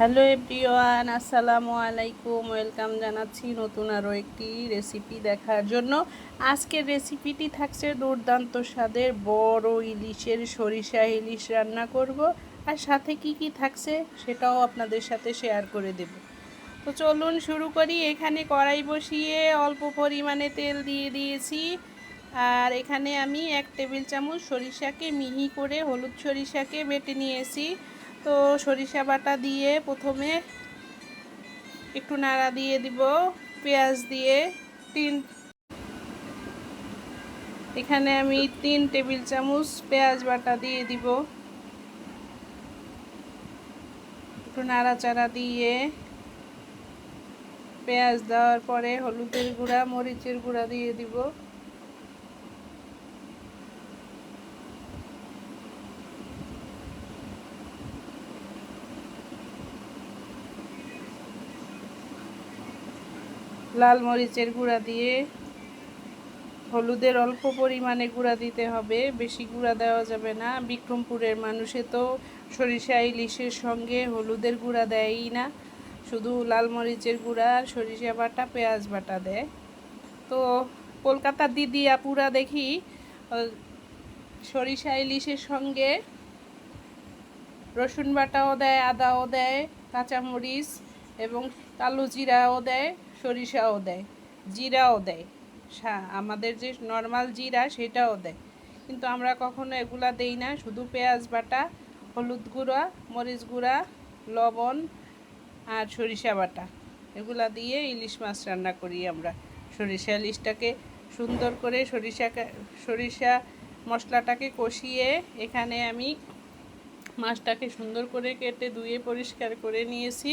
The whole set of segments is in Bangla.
হ্যালো এভরিওয়ান, আসসালামু আলাইকুম। ওয়েলকাম জানাচ্ছি নতুন আরও একটি রেসিপি দেখার জন্য। আজকের রেসিপিটি থাকছে দুর্দান্ত স্বাদের বড় ইলিশের সরিষা ইলিশ রান্না করব। আর সাথে কি কি থাকছে সেটাও আপনাদের সাথে শেয়ার করে দেব। তো চলুন শুরু করি। এখানে কড়াই বসিয়ে অল্প পরিমাণে তেল দিয়ে দিয়েছি। আর এখানে আমি এক টেবিল চামচ সরিষাকে মিহি করে হলুদ সরিষাকে বেটে নিয়েছি। তো সরিষা বাটা দিয়ে প্রথমে একটু নাড়া দিয়ে দিব, পেঁয়াজ দিয়ে তিন এখানে আমি তিন টেবিল চামচ পেঁয়াজ বাটা দিয়ে দিব। একটু নাড়াচাড়া দিয়ে পেঁয়াজ দেওয়ার পরে হলুদের গুঁড়া, মরিচের গুঁড়া দিয়ে দিব। লাল মরিচের গুঁড়া দিয়ে হলুদের অল্প পরিমাণে গুঁড়া দিতে হবে, বেশি গুঁড়া দেওয়া যাবে না। বিক্রমপুরের মানুষে তো সরিষা ইলিশের সঙ্গে হলুদের গুঁড়া দেয়ই না, শুধু লাল মরিচের গুঁড়া আর সরিষা বাটা, পেঁয়াজ বাটা দেয়। তো কলকাতার দিদি আপুরা দেখি সরিষা ইলিশের সঙ্গে রসুন বাটাও দেয়, আদাও দেয়, কাঁচামরিচ এবং কালো জিরাও দেয়, সরিষাও দেয়, জিরাও দেয়। আমাদের যে নর্মাল জিরা সেটাও দেয়। কিন্তু আমরা কখনো এগুলা দেই না, শুধু পেঁয়াজ বাটা, হলুদ গুঁড়া, মরিচ গুঁড়া, লবণ আর সরিষা বাটা। এগুলা দিয়ে ইলিশ মাছ রান্না করি আমরা। সরিষা ইলিশটাকে সুন্দর করে সরিষা সরিষা মশলাটাকে কষিয়ে এখানে আমি মাছটাকে সুন্দর করে কেটে ধুয়ে পরিষ্কার করে নিয়েছি।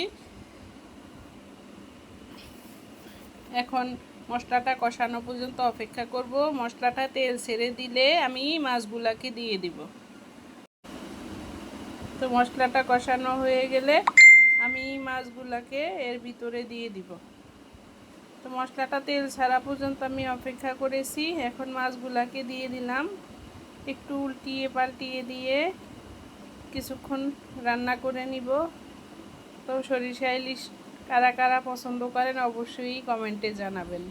এখন মশলাটা কষানো পর্যন্ত অপেক্ষা করব। মশলাটা তেল ছেড়ে দিলে আমি মাছগুলাকে দিয়ে দিব। তো মশলাটা কষানো হয়ে গেলে আমি মাছগুলাকে এর ভিতরে দিয়ে দিব। তো মশলাটা তেল ছাড়া পর্যন্ত আমি অপেক্ষা করেছি। এখন মাছগুলাকে দিয়ে দিলাম। একটু উল্টিয়ে পাল্টিয়ে দিয়ে কিছুক্ষণ রান্না করে নিব। তো সরিষা ইলিশ কারা কারা পছন্দ করেন অবশ্যই কমেন্টে জানাবেন।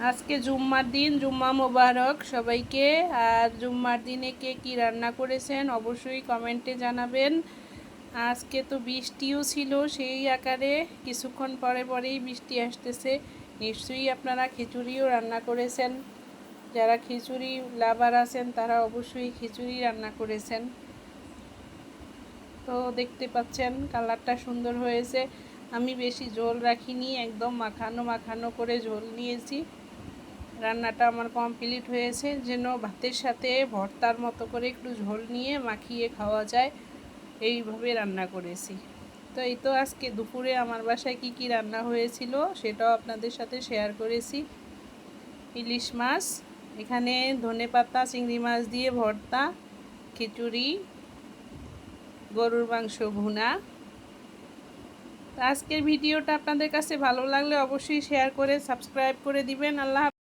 আজকে জুম্মার দিন, জুম্মা মোবারক সবাইকে। আর জুম্মার দিনে কে কি রান্না করেছেন অবশ্যই কমেন্টে জানাবেন। আজকে তো বৃষ্টিও ছিল সেই আকারে। কিছুক্ষণ পরে পরেই বৃষ্টি আসতেছে। নিশ্চয়ই আপনারা খিচুড়িও রান্না করেছেন। যারা খিচুড়ি লাভার আছেন তারা অবশ্যই খিচুড়ি রান্না করেছেন। তো দেখতে পাচ্ছেন কালারটা সুন্দর হয়েছে। আমি বেশি ঝোল রাখিনি, একদম মাখানো মাখানো করে ঝোল নিয়েছি। রান্নাটা আমার কমপ্লিট হয়েছে, যেন ভাতের সাথে ভর্তার মতো করে একটু ঝোল নিয়ে মাখিয়ে খাওয়া যায়। এইভাবে রান্না করেছি। তো এই তো আজকে দুপুরে আমার বাসায় কি কি রান্না হয়েছিল সেটাও আপনাদের সাথে শেয়ার করেছি। ইলিশ মাছ, এখানে ধনে পাতা চিংড়ি মাছ দিয়ে ভর্তা, খিচুড়ি গরুর মাংস ভুনা। আজকের ভিডিওটা আপনাদের কাছে ভালো লাগলে অবশ্যই শেয়ার করে সাবস্ক্রাইব করে দিবেন। আল্লাহ